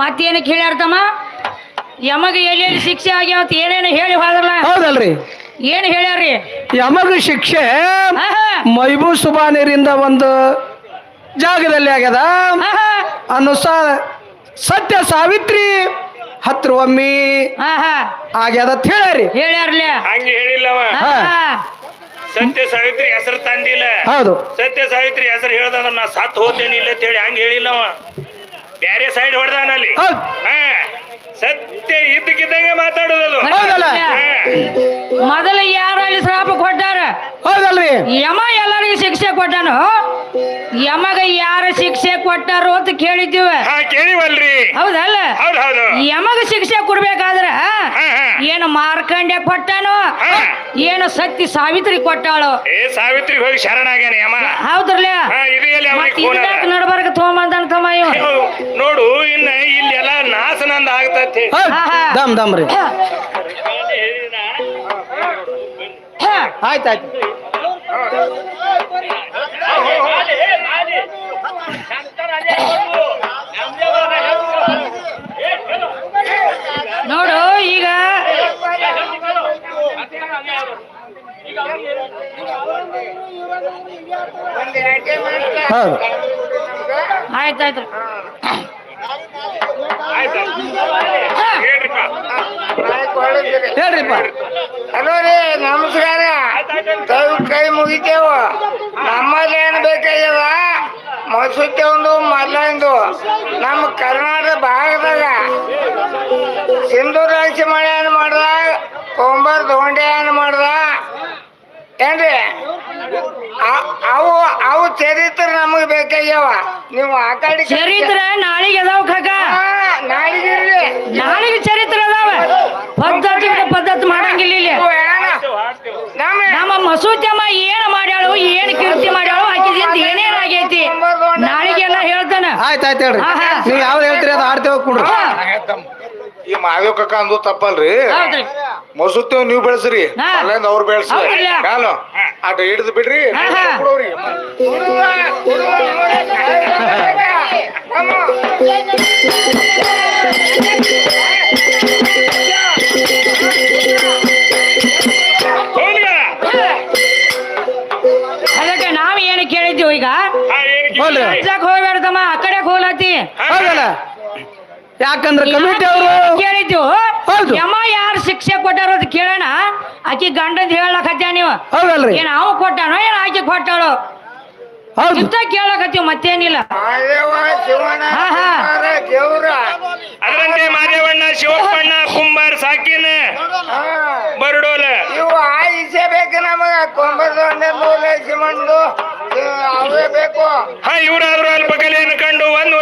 ಮತ್ತೇನಕ್ಕೆ ಹೇಳ್ಯಾರ ಯಮಗ ಯಮಗೆ ಎಲ್ಲೆಲ್ಲಿ ಶಿಕ್ಷೆ ಆಗ್ಯಾವತ್ ಏನೇನು ಹೇಳಿ ಹೋದ್ರಲ್ಲ ಹೌದಲ್ರಿ. ಏನು ಹೇಳ್ಯಾರ್ರಿ? ಯಮಗ ಶಿಕ್ಷೆ ಆಹಾ, ಮೈಬೂ ಸುಬಾನಿರಿಂದ ಒಂದು ಜಾಗದಲ್ಲಿ ಆಗ್ಯದ. ಆಹಾ, ಅನುಸಾರ ಸತ್ಯ ಸಾವಿತ್ರಿ ಹತ್ರ ಒಮ್ಮಿ ಆಹಾ, ಆಗ್ಯದ ಅಂತ ಹೇಳ್ಯಾರಿ ಹೇಳ್ಯಾರ್ಲೆ. ಹಂಗೆ ಹೇಳಿಲ್ಲವ. ಆಹಾ, ಸತ್ಯ ಸಾವಿತ್ರಿ ಹೆಸರು ತಂದಿಲ್ಲ. ಹೌದು. ಸತ್ಯ ಸಾವಿತ್ರಿ ಹೆಸರು ಹೇಳ್ದ ನಾ ಸತ್ ಹೋತೇನಿ ಇಲ್ಲ ಅಂತ ಹೇಳಿ ಹಂಗೆ ಹೇಳಿಲ್ಲವ. ಬ್ಯಾರೆ ಸೈಡ್ ಹೊಡೆದಾನಲ್ಲಿ ಹೌದ್. ಹಾ ಸತ್ಯ ಇದ್ದಕ್ಕಿದ್ದಂಗೆ ಮಾತಾಡೋದಲ್ಲ ಹೌದಲ್ಲ? ಮೊದಲು ಯಾರು ಅಲ್ಲಿ ಶ್ರಾಪ ಕೊಟ್ಟಾರ ಹೌದಲ್ರಿ. ಯಮ ಎಲ್ಲರಿಗೂ ಶಿಕ್ಷೆ ಕೊಟ್ಟಾನು. ಯಮಗ ಯಾರ ಶಿಕ್ಷೆ ಕೊಟ್ಟಾರು ಅಂತ ಕೇಳಿದ್ದೀವಿ? ಹಾ ಕೇಳಿವಲ್ರಿ. ಹೌದಲ್ಲ? ಹೌದ್ ಹೌದು. ಯಮಗ ಶಿಕ್ಷೆ ಕೊಡ್ಬೇಕಾದ್ರ ಏನು ಮಾರ್ಕಂಡೆ ಕೊಟ್ಟಾನೋ? ಏನು ಸತ್ತಿ ಸಾವಿತ್ರಿ ಕೊಟ್ಟಾಳು? ಏ ಸಾವಿತ್ರಿ ಹೋಗಿ ಶರಣಾಗ್ಯಾನ ಯಮ. ಹೌದ್ರಲ್ಲ ಹಾ ಇದು ಎಲ್ಲಿ ಮತ್ ಅವನಿಗೆ ಫೋನ್ ಇದಕ್ಕೆ ನಡ್ಬರ್ಕ ತಗೊಂಬಂದನ್ ತಮ್ಮ ಇವ? ನೋಡು ಇನ್ನ ಇಲ್ಲೆಲ್ಲ ನಾಸನಂದ ಆಗ್ತತಿ. ಹೌದ್. ದಮ್ ದಮ್ ರೀ. ಆಯ್ತು ಆಯ್ತು. ನೋಡು ಈಗ ಹೌದು. ಆಯ್ತಾಯ್ತು. ಹೇಳ್ರಿಪ್ಪ. ಹೇಳ್ರಿಪ್ಪ. ಹಲೋ ರೀ ನಮಸ್ಕಾರ. ಕೈ ಮುಗಿತೇವ. ನಮ್ಮಲ್ಲಿ ಏನು ಬೇಕಾಗ್ಯದ? ಮಸೂತಿ ಒಂದು ಮಲ್ಲೊಂದು. ನಮ್ಮ ಕರ್ನಾಟಕ ಭಾಗದಾಗ ಮಳೆ ಏನ್ ಮಾಡ್ದ? ಕೊಂಬರ್ ದೋಂಡೆ ಏನು ಮಾಡ್ದ? ಏನ್ರಿ? ಅವು ಅವು ಚರಿತ್ರ ನಮಗೆ ಬೇಕಾಗ್ಯಾವ. ನೀವು ಆ ಕಡೆ ಚರಿತ್ರ ನಾಳೆಗೆ ಅದಾವ ಕಾಕ. ನಾಡಿಗಿರ್ಲಿ ನಾಳೆಗೆ ಚರಿತ್ರ ಅದಾವ ಪದ್ಧತಿ ಬಿಟ್ಟು ಪದ್ಧತಿ ಮಾಡಂಗಿಲ್ಲ ಇಲ್ಲಿ ಇವು ಏನ? ನಮ್ಮ ನಮ್ಮ ಏನು ಏನ್ ಮಾಡ್ಯಾಳು ಏನ್ ಕೀರ್ತಿ ಮಾಡ್ಯಾಳು ಹಾಕಿದ್ದು ಏನೇನ್ ಆಗೈತಿ? ನಾಳೆಗೆಲ್ಲ ಹೇಳ್ತಾನ. ಆಯ್ತು ಆಯ್ತು ಹೇಳ್ರಿ. ನೀವು ಯಾವ್ದು ಹೇಳ್ತೀರಿ ಅದು ಆಡ್ತೇವೆ ಕೊಡ್ರಿ. ಈ ಮಾದೇವ್ ಕಕ್ಕ ಅಂದು ತಪ್ಪಲ್ರಿ. ಹೌದ್ರಿ. ಮಸುತ್ತೇವ್ ನೀವು ಬೆಳೆಸ್ರಿ. ಹಾ. ಅಲ್ಲಿಂದ ಅವ್ರು ಬೆಳೆಸ್ರಿ. ಹೌದಲ್ಲ? ಕಾಲು ಆಟ ಹಿಡಿದು ಬಿಡ್ರಿ. ಕೊಡೋರಿ. ಹಾ ಏನ್ ಹೋಗ್ಲಿ. ಹಚ್ಚಾಕ್ ಹೋಗ್ಬೇಡ್ದಮ್ಮ ಆ ಕಡೆ ಹೌದಲ್ಲ ಯಾಕಂದ್ರೆ ಕಮಿಟಿ ಅವರು ಕೇಳಿದ್ದು? ಹೌದು. ಯಮ ಯಾರು ಶಿಕ್ಷೆ ಕೊಟ್ಟಾರ ಅದು ಕೇಳೋಣ. ಆಕಿ ಗಂಡಂದ್ ಹೇಳಕತ್ಯ ನೀವು? ಹೌದಲ್ರಿ. ಏನ್ ಅವ್ ಕೊಟ್ಟಾನೋ ಏನ್ ಆಕಿ ಕೊಟ್ಟಾಳು? ಇಂತ ಕೇಳಕತ್ತೀವಿ ಮತ್ತೇನಿಲ್ಲ. ಹಾ, ಹಾ. ಅದರಂತೆ ಮಾದೇವಣ್ಣ ಶಿವಪ್ಪಣ್ಣ ಕುಂಬಾರ್ ಸಾಕಿನ. ಬರಡೋಲ. ಇವು ಆಯಿಸೇ ಬೇಕು ನಮಗ. ಕೊಂಬರ್ದು ಶಿವಣ್ಣ. ಅವೇ ಬೇಕು. ಹಾ ಇವ್ರಾದ್ರೂ ಅಲ್ಪ ಕಲೆಯನ್ನು ಕಂಡು ಒಂದ್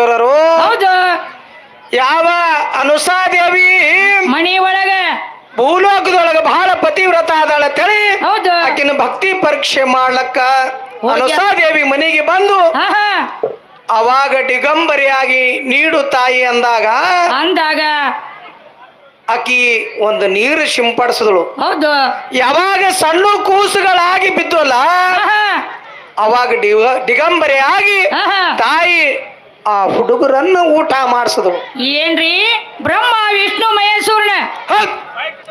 ವಿಷ್ಣು ಮಹೇಶ್ವರರು. ಹೌದು. ಯಾವ ಅನುಸಾದೇವಿ ಮಣಿ ಒಳಗ. ಭೂಲೋಕದೊಳಗ ಬಹಳ ಪತಿವ್ರತ ಆದಾಳ ತಳಿ ಹೌದು. ಆಕಿನ ಭಕ್ತಿ ಪರೀಕ್ಷೆ ಮಾಡ್ಲಕ್ಕ ಅನುಸಾದೇವಿ ಮನೆಗೆ ಬಂದು ಅವಾಗ ಡಿಗಂಬರಿಯಾಗಿ ನೀಡು ತಾಯಿ ಅಂದಾಗ ಅಂದಾಗ ಆಕಿ ಒಂದು ನೀರು ಸಿಂಪಡಿಸಿದಳು. ಹೌದು. ಯಾವಾಗ ಸಣ್ಣ ಕೂಸುಗಳಾಗಿ ಬಿದ್ದಲ್ಲ ಅವಾಗ ಡಿಗಂಬರಿಯಾಗಿ ತಾಯಿ ಆ ಹುಡುಗರನ್ನ ಊಟ ಮಾಡಿಸಿದ್ರು ಏನ್ರಿ? ಬ್ರಹ್ಮ ವಿಷ್ಣು ಮಹೇಶ್ವರನ?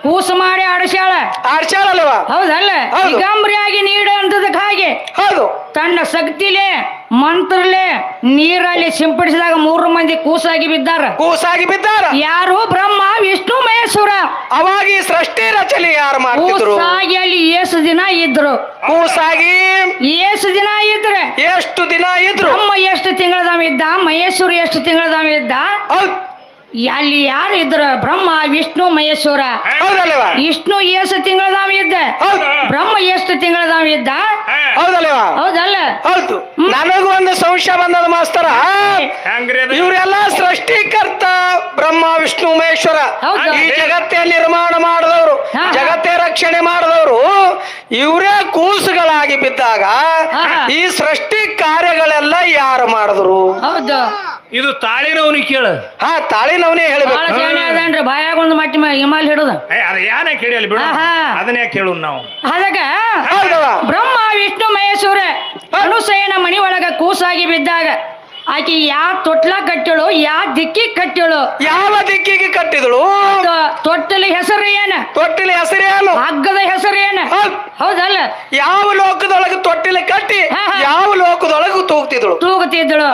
ಕೂಸು ಮಾಡಿ ಆಡಿಸ್ಯಾಳ? ಆಡ್ಸಾಳಲ್ವಾ ಹೌದಲ್ಲ? ಹೌದು. ದಿಗಂಬರಿಯಾಗಿ ನೀಡ ಹಾಗೆ ತನ್ನ ಶಕ್ತಿಲೆ ಮಂತ್ರಲೆ ನೀರಲ್ಲಿ ಸಿಂಪಡಿಸಿದಾಗ ಮೂರು ಮಂದಿ ಕೂಸಾಗಿ ಬಿದ್ದಾರ. ಕೂಸಾಗಿ ಬಿದ್ದಾರ. ಯಾರು? ಬ್ರಹ್ಮ ವಿಷ್ಣು ಮಹೇಶ್ವರ. ಅವಾಗಿ ಈ ಸೃಷ್ಟಿ ರಚನೆ ಯಾರು ಮಾಡಿದ್ರು ಕೂಸಾಗಿ ಅಲ್ಲಿ ಏಸು ದಿನ ಇದ್ರು. ಕೂಸಾಗಿ ಏಸು ದಿನ ಇದ್ರೆ. ಎಷ್ಟು ದಿನ ಇದ್ರು? ಬ್ರಹ್ಮ ಎಷ್ಟು ತಿಂಗಳದಾವ ಇದ್ದ? ಮಹೇಶ್ವರ ಎಷ್ಟು ತಿಂಗಳದಾವ ಇದ್ದ? ಅಲ್ಲಿ ಯಾರು ಇದ್ರ? ಬ್ರಹ್ಮ ವಿಷ್ಣು ಮಹೇಶ್ವರ. ಹೌದಲ್ವಾ? ವಿಷ್ಣು ಎಷ್ಟು ತಿಂಗಳದಾವ ಇದ್ದ? ಹೌದ್. ಬ್ರಹ್ಮ ಎಷ್ಟು ತಿಂಗಳದಾವ ಇದ್ದ? ಹೌದಲ್ವಾ? ಹೌದಲ್ಲ? ಹೌದು. ನನಗೂ ಒಂದು ಸಂಶಯ ಬಂದದ ಮಾಸ್ತರ. ಇವರೆಲ್ಲ ಸೃಷ್ಟಿಕರ್ತ ಬ್ರಹ್ಮ ವಿಷ್ಣು ಮಹೇಶ್ವರ. ಈ ಜಗತ್ತೇ ನಿರ್ಮಾಣ ಮಾಡಿದವರು. ಜಗತ್ತೇ ರಕ್ಷಣೆ ಮಾಡಿದವರು. ಇವರೇ ಕೂಸುಗಳಾಗಿ ಬಿದ್ದಾಗ ಈ ಸೃಷ್ಟಿ ಕಾರ್ಯಗಳೆಲ್ಲ ಯಾರು ಮಾಡಿದ್ರು? ಹೌದು. ಇದು ತಾಳಿನವನಿ ಕೇಳು. ಹಾ ತಾಳಿನವನೇ ಹೇಳ್ಬೇಕು. ಶಾಣೆ ಅದನ್ರಿ ಬಾಯಾಗ ಒಂದು ಮಟ್ಟಿ ಮ- ಹಿಮಾಲ್ ಹಿಡುದ. ಯಾನೇ ಅದ ಯಾನ ಕೇಳಿ ಬಿಡ. ಅದನ್ನೇ ಕೇಳು ನಾವು. ಅದಕ್ಕೆ ಹೌದವ. ಬ್ರಹ್ಮ ವಿಷ್ಣು ಮಹೇಶ್ವರ ಅನುಸಯನ ಮನಿ ಒಳಗ ಕೂಸಾಗಿ ಬಿದ್ದಾಗ ಆಕಿ ಯಾ ತೊಟ್ಲ ಕಟ್ಟಳು ಯಾ ದಿಕ್ಕಿ ಕಟ್ಟಳು ಯಾವ ದಿಕ್ಕಿಗೆ ಕಟ್ಟಿದಳು? ತೊಟ್ಟಲ ಹೆಸರು ಏನ? ತೊಟ್ಟಿಲ ಹೆಸರೇನು ಹಗ್ಗದ ಹೆಸರು ಏನ? ಹೌದಲ್ಲ? ಯಾವ ಲೋಕದೊಳಗೆ ತೊಟ್ಟಿಲ ಕಟ್ಟಿ. ಯಾವ ಲೋಕದೊಳಗೆ ತೂಗ್ತಿದಳು ತೂಗುತ್ತಿದ್ದಳು.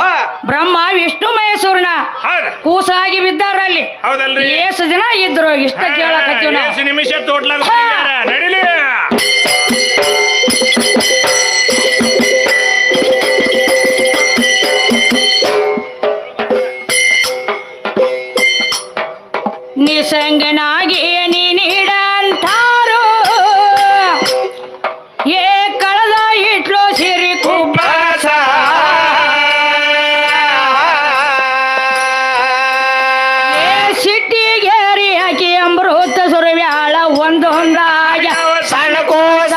ಬ್ರಹ್ಮ ವಿಷ್ಣು ಮಹೇಶ್ವರನ ಕೂಸಾಗಿ ಬಿದ್ದಾರ ಅಲ್ಲಿ. ಏಸು ದಿನ ಇದ್ರು ಇಷ್ಟ ಕೇಳಕತ್ತೀವಿ ನಿಮಿಷ ತೋಟ್ಲಾಗ ನಡಿಲಿ. ನಿಸಂಗನಾಗಿ ನೀಡ ಅಂತಾರು ಏ ಕಳದ ಇಟ್ಲು ಸಿರಿ ಕುಬ್ಬ ಏ ಸಿಟ್ಟಿಗೇರಿ ಹಾಕಿ ಅಮೃತ ಸುರವ್ಯಾಳ ಒಂದು ಹೊಂದಾಗ ಸಣ್ಣ ಕೋಸ.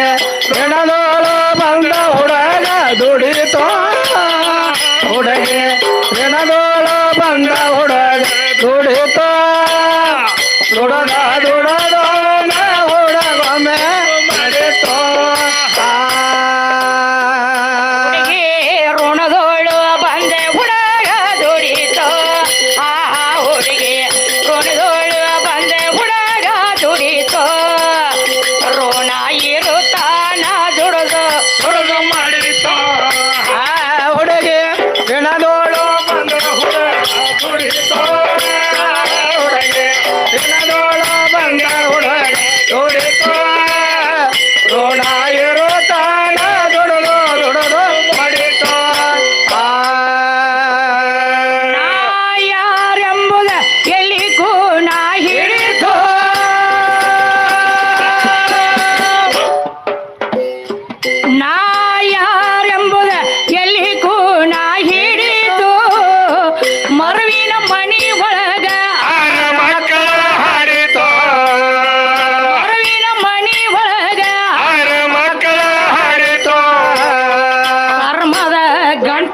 ಎಣದೋಳು ಬಂದ ಹುಡುಗ ದುಡಿತೋ. ಹುಡುಗಿ ಎಣದೋಳು ಬಂದ ಹುಡುಗ ದುಡಿತೋ. ದುಡದ ದುಡ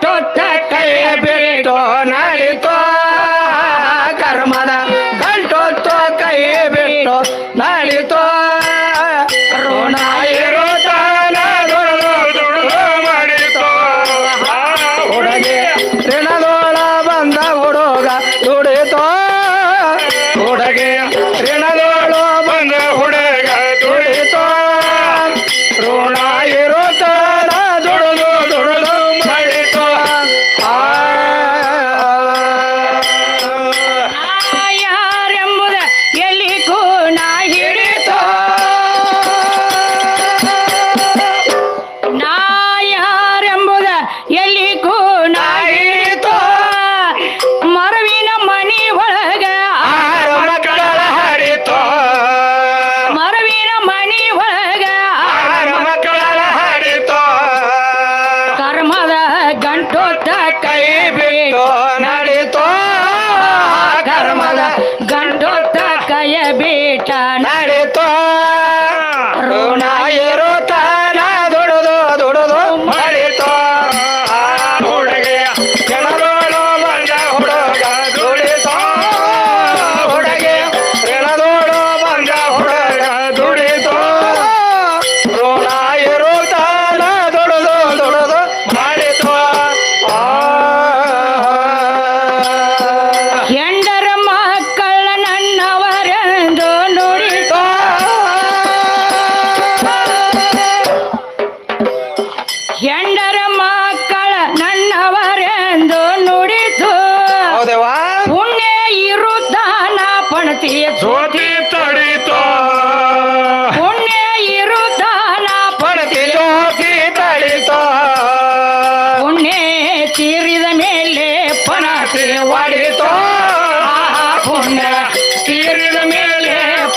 tonta, que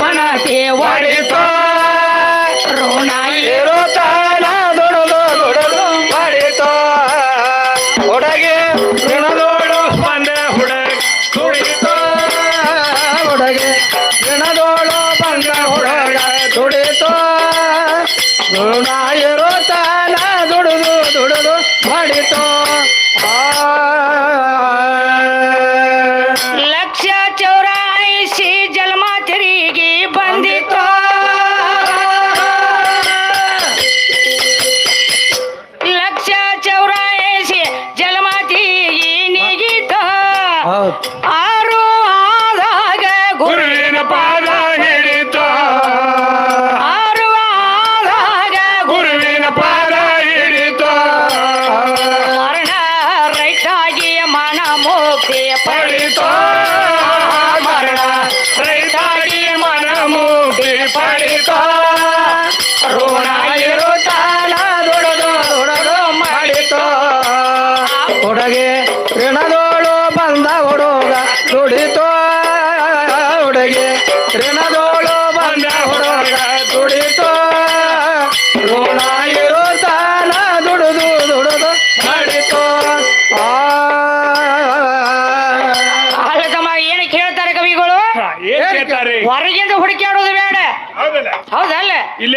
மனசே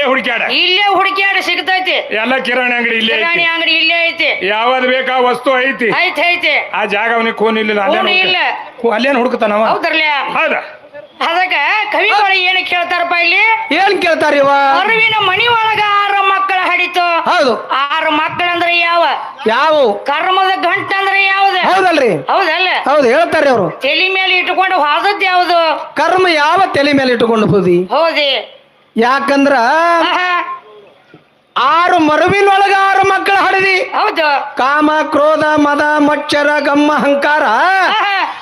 ಇಲ್ಲೇ ಹುಡುಕ್ಯಾಡ. ಇಲ್ಲೇ ಹುಡುಕ್ಯಾಡ ಸಿಗ್ತೈತಿ. ಎಲ್ಲ ಕಿರಾಣಿ ಅಂಗಡಿ ಇಲ್ಲೇ ಕಿರಾಣಿ ಐತಿ ಅಂಗಡಿ ಇಲ್ಲೇ ಐತಿ. ಯಾವ್ದು ಬೇಕಾ ವಸ್ತು ಐತಿ. ಐತಿ ಐತಿ. ಆ ಜಾಗ ಅವನಿಗೆ ಖೂನ್ ಇಲ್ಲ ಅಲ್ಲೇನು ಇಲ್ಲ. ಅಲ್ಲೇನ್ ಹುಡುಕ್ತಾನವ ಹೌದ್ರಲ್ಲ? ಹೌದ? ಅದಕ್ಕ ಕವಿಗಳು ಏನು ಕೇಳ್ತಾರಪ್ಪ ಇಲ್ಲಿ? ಏನ್ ಕೇಳ್ತಾರ ಇವ? ಅರಿವಿನ ಮನಿ ಒಳಗ ಆರು ಮಕ್ಕಳ ಹಡಿತು. ಹೌದು. ಆರು ಮಕ್ಕಳಂದ್ರೆ ಯಾವ? ಯಾವ? ಕರ್ಮದ ಗಂಟ ಅಂದ್ರೆ ಯಾವ್ದ? ಹೌದಲ್ರಿ. ಹೌದಲ್ಲ? ಹೌದು ಹೇಳ್ತಾರೆ ಅವರು. ತಲೆ ಮೇಲೆ ಇಟ್ಕೊಂಡು ಹೋದದ್ ಯಾವ್ದು? ಕರ್ಮ ಯಾವ ತಲೆ ಮೇಲೆ ಇಟ್ಟುಕೊಂಡು ಹೋದಿ? ಹೌದಿ. ಯಾಕಂದ್ರ ಆರು ಮರುವಿನೊಳಗ ಆರು ಮಕ್ಕಳ ಹಡದಿ. ಹೌದು. ಕಾಮ ಕ್ರೋಧ ಮದ ಮಚ್ಚರ ಗಮ್ಮ ಅಹಂಕಾರ.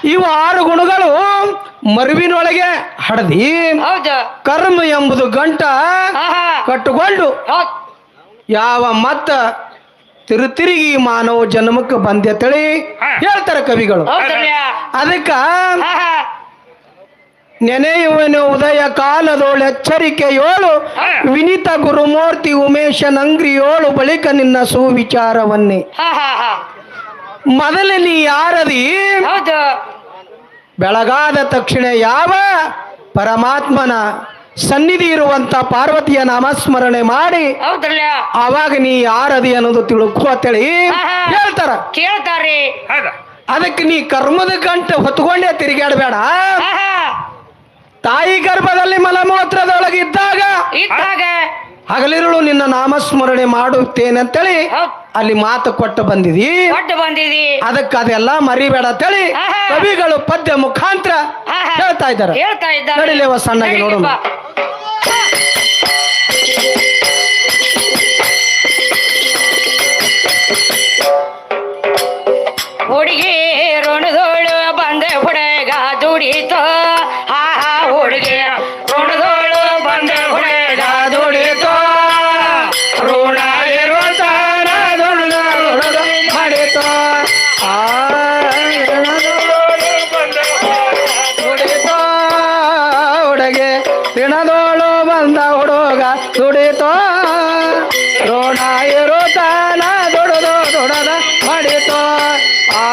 ಇವು ಆರು ಗುಣಗಳು ಮರುವಿನೊಳಗೆ ಹಡದಿ. ಹೌದು. ಕರ್ಮ ಎಂಬುದು ಗಂಟ ಕಟ್ಟುಕೊಂಡು ಯಾವ ಮತ್ತ ತಿರುತಿರುಗಿ ಮಾನವ ಜನ್ಮಕ್ಕೆ ಬಂದೆ ತಳಿ ಹೇಳ್ತಾರೆ ಕವಿಗಳು. ಅದಕ್ಕ ನೆನೆಯುವನು ಉದಯ ಕಾಲದೋಳು ಎಚ್ಚರಿಕೆಯೋಳು ವಿನಿತ ಗುರುಮೂರ್ತಿ ಉಮೇಶ ನಂಗ್ರಿಯೋಳು ಬಳಿಕ ನಿನ್ನ ಸುವಿಚಾರವನ್ನೇ. ಮೊದಲು ನೀ ಯಾರದಿ? ಬೆಳಗಾದ ತಕ್ಷಣ ಯಾವ? ಪರಮಾತ್ಮನ ಸನ್ನಿಧಿ ಇರುವಂತ ಪಾರ್ವತಿಯ ನಾಮಸ್ಮರಣೆ ಮಾಡಿ. ಅವಾಗ ನೀ ಯಾರದಿ ಅನ್ನೋದು ತಿಳ್ಕೋತೇಳಿ ಹೇಳಿ ಹೇಳ್ತಾರ. ಕೇಳ್ತಾರೆ ಅದಕ್ಕೆ ನೀ ಕರ್ಮದ ಗಂಟೆ ಹೊತ್ಕೊಂಡೇ ತಿರುಗಾಡಬೇಡ ತಾಯಿ ಗರ್ಭದಲ್ಲಿ ಮಲಮೂತ್ರದೊಳಗೆ ಇದ್ದಾಗ ಇದ್ದಾಗ ಹಗಲಿರುಳು ನಿನ್ನ ನಾಮಸ್ಮರಣೆ ಮಾಡುತ್ತೇನೆ ಅಂತೇಳಿ ಅಲ್ಲಿ ಮಾತು ಕೊಟ್ಟು ಬಂದಿದಿ ಬಂದಿದಿ ಅದಕ್ಕೆ ಅದೆಲ್ಲ ಮರಿಬೇಡ ಅಂತೇಳಿ ಆಹಾ. ಕವಿಗಳು ಪದ್ಯ ಮುಖಾಂತರ. ಹೇಳ್ತಾ ಇದ್ದಾರೆ ಹೇಳ್ತಾ ಇದ್ದಾರೆ ನಡಿಲೇವ ಸಣ್ಣಗೆ ನೋಡೋಣ. ಹುಡುಗಿ ಋಣದೋಳು ಬಂದೆ ಹುಡುಗ ದುಡಿತು ಹುಡುಗ ರೋಣ ಇರುತ್ತಾನ ದೊಡದು ದುಡದ ಮಾಡಿತೋ. ಆ.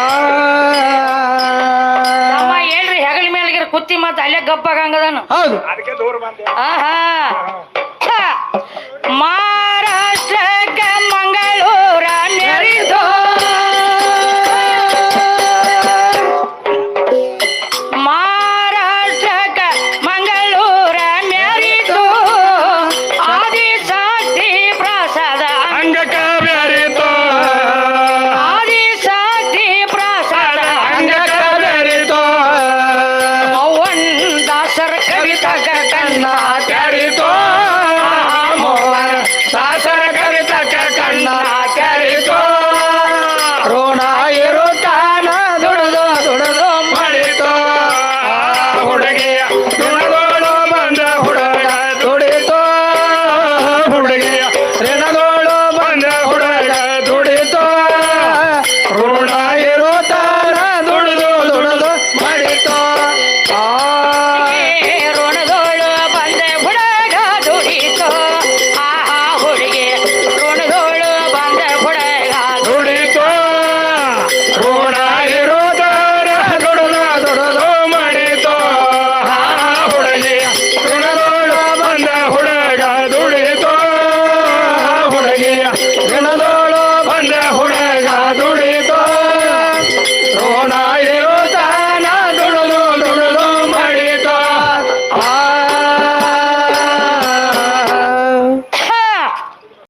ಏನ್ರಿ ಹೆಗಲ ಮೇಲ್ಗಿರ ಕುತ್ತಿ ಮತ್ತೆ ಅಲ್ಲೇ ಗಪ್ಪಾಗಂಗದನು ಹೌದು. ಅದಕ್ಕೆ ದೂರ ಬಂದೆ ಆಹಾ. ಮಾ